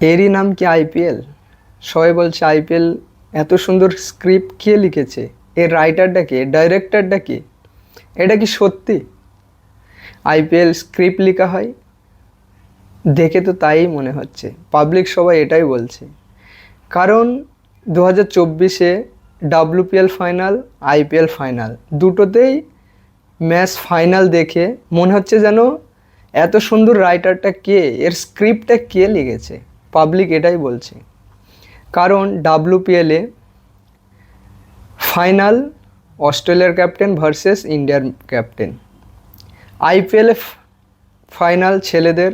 এরই নাম কি আইপিএল সবাই বলছে আইপিএল এত সুন্দর স্ক্রিপ্ট কে লিখেছে? এর রাইটারটা কে? ডাইরেক্টরটা কে? এটা কি সত্যি? আইপিএল স্ক্রিপ্ট লেখা হয়? দেখে তো তাই মনে হচ্ছে। পাবলিক সবাই এটাই বলছে। কারণ দু হাজার চব্বিশে ডাব্লিউপিএল ফাইনাল আইপিএল ফাইনাল দুটোতেই ম্যাচ ফাইনাল দেখে মনে হচ্ছে যেন এত সুন্দর রাইটারটা কে? এর স্ক্রিপ্টটা কে লিখেছে? পাবলিক এটাই বলছে। কারণ ডাব্লিউপিএলে ফাইনাল অস্ট্রেলিয়ার ক্যাপ্টেন ভার্সেস ইন্ডিয়ার ক্যাপ্টেন আইপিএলে ফাইনাল ছেলেদের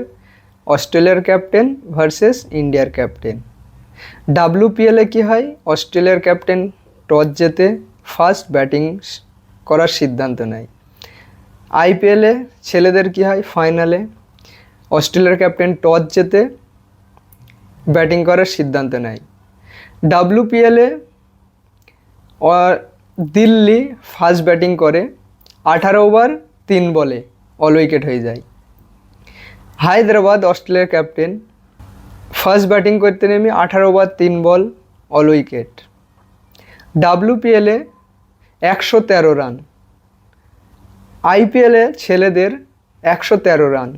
অস্ট্রেলিয়ার ক্যাপ্টেন ভার্সেস ইন্ডিয়ার ক্যাপ্টেন ডাব্লিউপিএলে কী হয়? অস্ট্রেলিয়ার ক্যাপ্টেন টস জেতে ফার্স্ট ব্যাটিং করার সিদ্ধান্ত নেয়। আইপিএলে ছেলেদের কী হয়? ফাইনালে অস্ট্রেলিয়ার ক্যাপ্টেন টস জেতে ব্যাটিং করার সিদ্ধান্ত নেয়। ডাব্লিউপিএলে দিল্লি ফার্স্ট ব্যাটিং করে, আঠারো ওভার, তিন বলে অল উইকেট হয়ে যায়। হায়দ্রাবাদ, অস্ট্রেলিয়ার ক্যাপ্টেন ফার্স্ট ব্যাটিং করতে নেমে আঠারো ওভার, তিন বল অল উইকেট ডাব্লিউপিএলে একশো তেরো রান। আইপিএলে ছেলেদের একশো তেরো রান।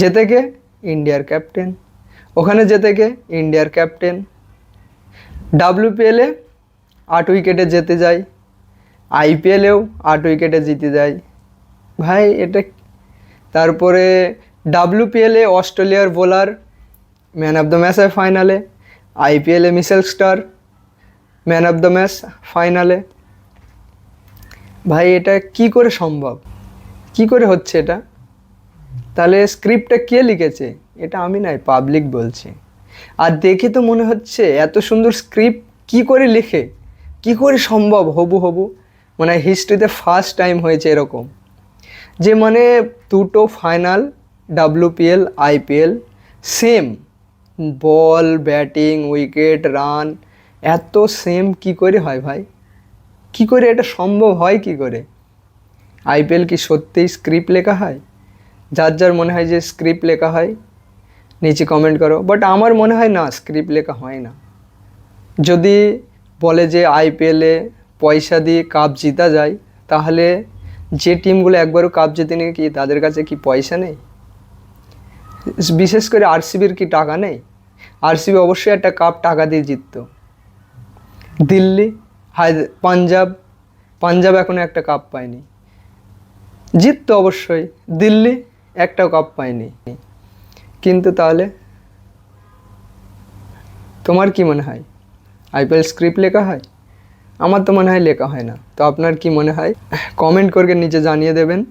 যেতে গে ইন্ডিয়ার ক্যাপ্টেন। ওখানে যেতে গে ইন্ডিয়ার ক্যাপ্টেন। ডাব্লিউপিএলে আট উইকেটে যেতে যায় আইপিএলেও আট উইকেটে জিতে যায় ভাই, এটা তারপরে ডাব্লিউপিএলে অস্ট্রেলিয়ার bowler man of the match হয় ফাইনালে আইপিএলে Mitchell Starc man of the match ফাইনালে ভাই, এটা কি করে সম্ভব? কি করে হচ্ছে এটা? তাহলে স্ক্রিপ্টটা কে লিখেছে? এটা আমি নাই পাবলিক বলছে। আর দেখে তো মনে হচ্ছে এত সুন্দর স্ক্রিপ্ট কি করে লিখে? কি করে সম্ভব? হবু হবু। মানে হিস্ট্রিতে ফার্স্ট টাইম হয়েছে এরকম। যে মানে দুটো final WPL IPL same ball batting wicket run এত সেম কি করে হয় ভাই? কি করে এটা সম্ভব হয় কি করে? আইপিএল কি সত্যিই স্ক্রিপ্ট লেখা হয়? যার যার মনে হয় যে স্ক্রিপ্ট লেখা হয়, নিচে কমেন্ট করো। বাট আমার মনে হয় না স্ক্রিপ্ট লেখা হয় না। যদি বলে যে আইপিএলে পয়সা দিয়ে কাপ জিতা যায়, তাহলে যে টিমগুলো একবারও কাপ জিতে নিয়ে কি তাদের কাছে কি পয়সা নেই? বিশেষ করে আরসিবির কি টাকা নেই? আরসিবি অবশ্যই একটা কাপ টাকা দিয়ে জিততো। দিল্লি হায়দ পাঞ্জাব পাঞ্জাব এখনও একটা কাপ পায়নি। জিততো অবশ্যই। দিল্লি একটাও কাপ পাইনি। কিন্তু তাহলে? তোমার কি মনে হয়? আইপিএল স্ক্রিপ্ট লেখা হয়? আমার তো মনে হয় লেখা হয় না। তো আপনার কি মনে হয়? কমেন্ট করে নিচে জানিয়ে দেবেন।